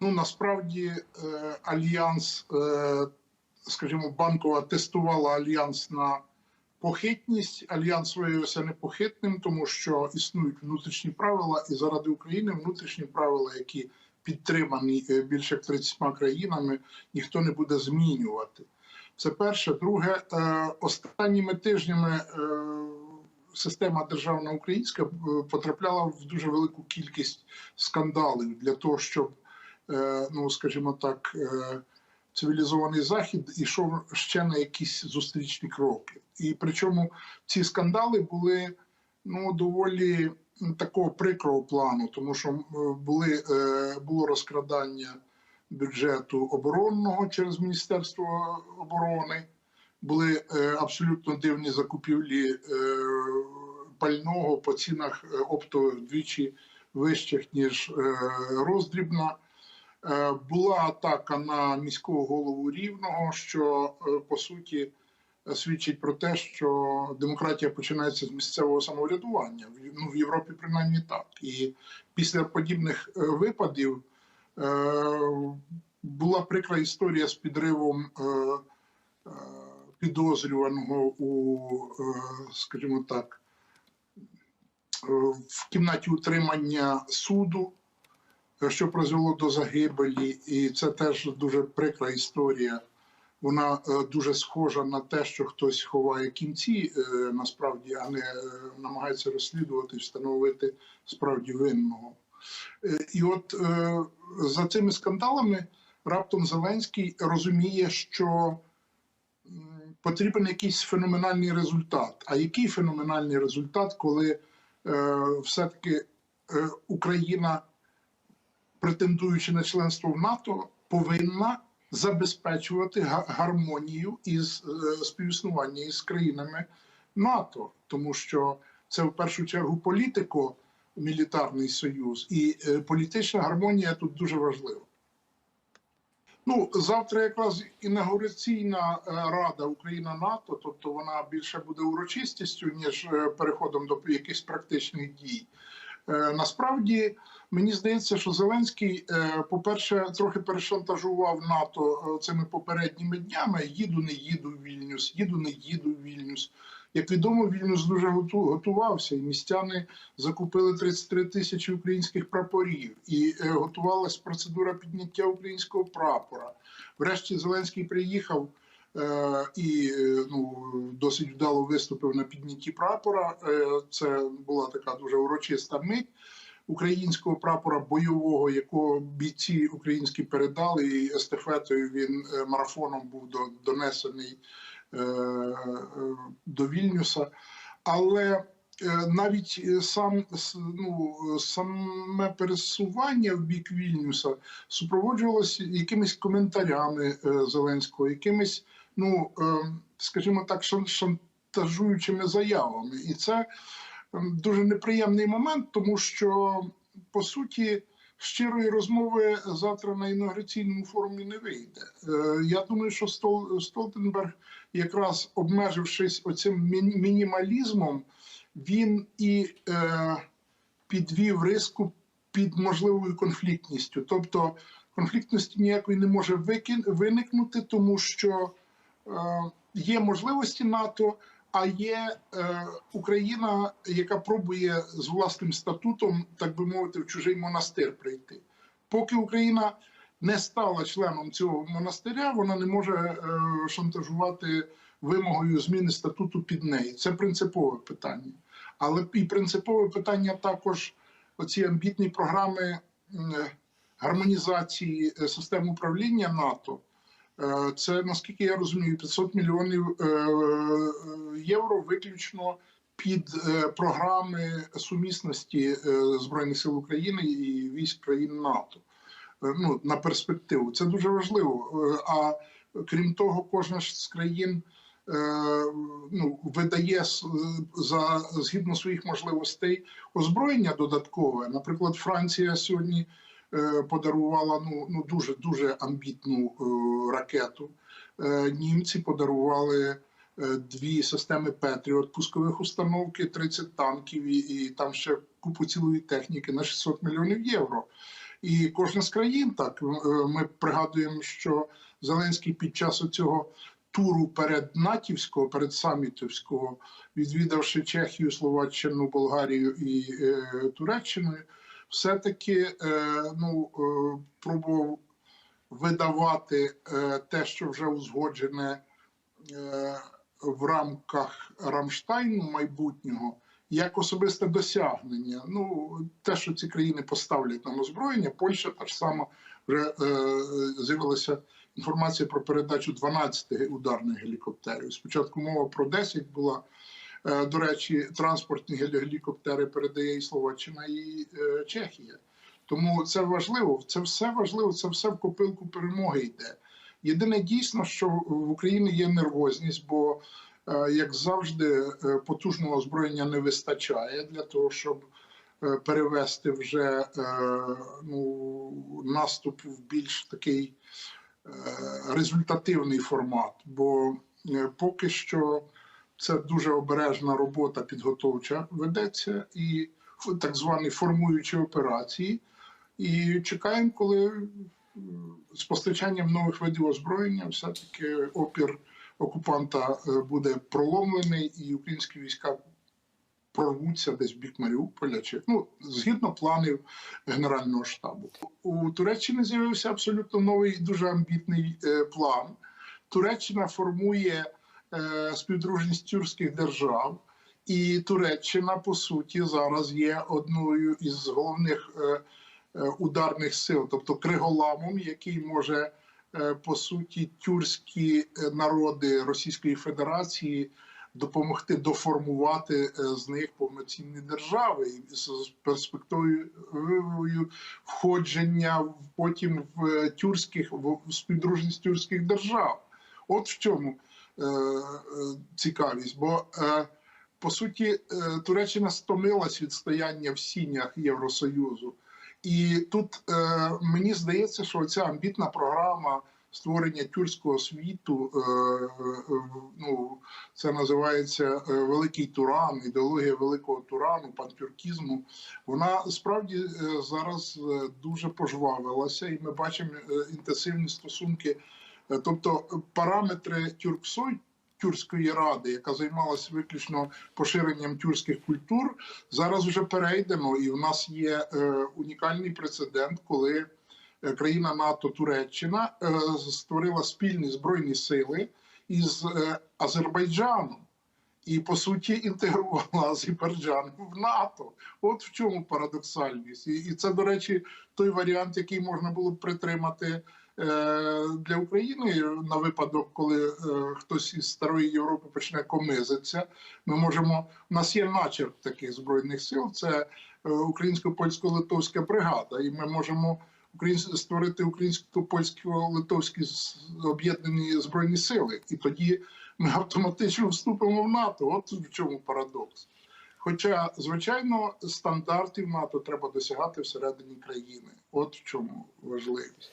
Ну насправді е, альянс, е, скажімо, банкова тестувала альянс на похитність. Альянс виявився непохитним, тому що існують внутрішні правила, і заради України внутрішні правила, які підтримані е, більше як 30 країнами, ніхто не буде змінювати. Це перше. Друге, останніми тижнями. Система державна українська потрапляла в дуже велику кількість скандалів для того, щоб ну скажімо так, е, цивілізований захід ішов ще на якісь зустрічні кроки. І причому ці скандали були ну доволі такого прикрого плану, тому що були е, було розкрадання бюджету оборонного через Міністерство оборони. Були е, абсолютно дивні закупівлі е, пального по цінах е, оптових вдвічі вищих, ніж е, роздрібна. Е, була атака на міського голову рівного, що е, по суті свідчить про те, що демократія починається з місцевого самоврядування. Ну, в Європі принаймні так. І після подібних е, випадів була прикра історія з підривом. Підозрюваного у, скажімо так, в кімнаті утримання суду, що призвело до загибелі, і це теж дуже прикра історія. Вона е, дуже схожа на те, що хтось ховає кінці, е, насправді, а не е, намагається розслідувати, і встановити справді винного. І от за цими скандалами раптом Зеленський розуміє, що потрібен якийсь феноменальний результат. А який феноменальний результат, коли все-таки Україна, претендуючи на членство в НАТО, повинна забезпечувати гармонію із е, співіснування із країнами НАТО, тому що це в першу чергу політико мілітарний союз, і е, політична гармонія тут дуже важлива. Ну, завтра якраз інаугураційна е, рада Україна НАТО, тобто вона більше буде урочистістю, ніж переходом до якихось практичних дій. Е, Насправді мені здається, що Зеленський, е, по-перше, трохи перешантажував НАТО е, цими попередніми днями. Їду, не їду в Вільнюс, їду, не їду в Вільнюс. Як відомо, Вільнюс дуже готувався, і містяни закупили 33 тисячі українських прапорів, і готувалась процедура підняття українського прапора. Врешті Зеленський приїхав. Е, і е, ну, досить вдало виступив на піднятті прапора. Е, Це була така дуже урочиста мить українського прапора бойового, якого бійці українські передали, і естафетою він марафоном був донесений до Вільнюса. Але навіть е, сам ну, саме пересування в бік Вільнюса супроводжувалося якимись коментарями е, Зеленського, якимись, ну е, скажімо так, шан- шантажуючими заявами. І це ем, дуже неприємний момент, тому що по суті. Щирої розмови завтра на інаугураційному форумі не вийде. Е, Я думаю, що Стол- Столтенберг, якраз обмежившись оцим мінімалізмом, він і е, підвів риску під можливою конфліктністю. Тобто конфліктності ніякої не може викин- виникнути, тому що е, є можливості НАТО, а є е, Україна, яка пробує з власним статутом, так би мовити, в чужий монастир прийти. Поки Україна не стала членом цього монастиря, вона не може е, шантажувати вимогою зміни статуту під неї. Це принципове питання. Але і принципове питання також оці амбітні програми гармонізації е, систем управління НАТО. Е, Це наскільки я розумію, 500 мільйонів е, євро виключно під е, програми сумісності е, збройних сил України і військ країн НАТО. Е, Ну на перспективу це дуже важливо. Е, А крім того, кожна з країн е, ну, видає за згідно своїх можливостей озброєння додаткове. Наприклад, Франція сьогодні е, подарувала ну, ну дуже дуже амбітну е, ракету. Е, Німці подарували е, дві системи Петріот, пускових установки, 30 танків і, і там ще купу цілої техніки на 600 мільйонів євро. І кожна з країн так. Е, Ми пригадуємо, що Зеленський під час цього туру перед натівського, перед самітівського, відвідавши Чехію, Словаччину, Болгарію і е, Туреччину, все-таки е, ну, е, пробував видавати е, те, що вже узгоджене е, в рамках Рамштайну майбутнього, як особисте досягнення. Ну, те, що ці країни поставлять нам озброєння, Польща та ж сама вже е, з'явилася інформація про передачу 12 ударних гелікоптерів. Спочатку мова про 10 була. Е, До речі, транспортні гелікоптери передає і Словаччина, і е, Чехія. Тому це важливо. Це все важливо, це все в копилку перемоги йде. Єдине дійсно, що в Україні є нервозність, бо е, як завжди, потужного озброєння не вистачає для того, щоб перевести вже ну, наступ в більш такий результативний формат. Бо е, поки що це дуже обережна робота підготовча ведеться і так звані формуючі операції. І чекаємо, коли з постачанням нових видів озброєння все-таки опір окупанта е, буде проломлений, і українські війська прорвуться десь в бік Маріуполя, чи ну згідно планів Генерального штабу. У Туреччини з'явився абсолютно новий дуже амбітний е, план. Туреччина формує е, співдружність тюркських держав. І Туреччина, по суті, зараз є одною із головних е, е, ударних сил, тобто криголамом, який може е, по суті тюркські е, народи Російської Федерації допомогти доформувати е, з них повноцінні держави з перспективою входження потім в е, тюркських в співдружність тюркських держав. От в чому е, цікавість, бо по суті Туреччина стомилась від стояння в сінях Євросоюзу. І тут е, мені здається, що ця амбітна програма створення тюркського світу, е, е, ну це називається е, Великий Туран, ідеологія великого Турану, пантюркізму. Вона справді зараз дуже пожвавилася, і ми бачимо інтенсивні стосунки. Тобто параметри тюрксой, тюркської ради, яка займалася виключно поширенням тюркських культур, зараз вже перейдено, і в нас є е, унікальний прецедент, коли країна НАТО Туреччина е, створила спільні збройні сили із е, Азербайджаном. І по суті інтегрувала Азербайджан в НАТО. От в чому парадоксальність. І, це, до речі, той варіант, який можна було б притримати е, для України на випадок, коли е, хтось із старої Європи почне комизитися. Ми можемо. У нас є начерк таких збройних сил. Це е, українсько-польсько-литовська бригада, і ми можемо створити українсько-польсько-литовські об'єднані збройні сили. І тоді ми автоматично вступимо в НАТО. От в чому парадокс. Хоча, звичайно, стандартів НАТО треба досягати всередині країни. От в чому важливість.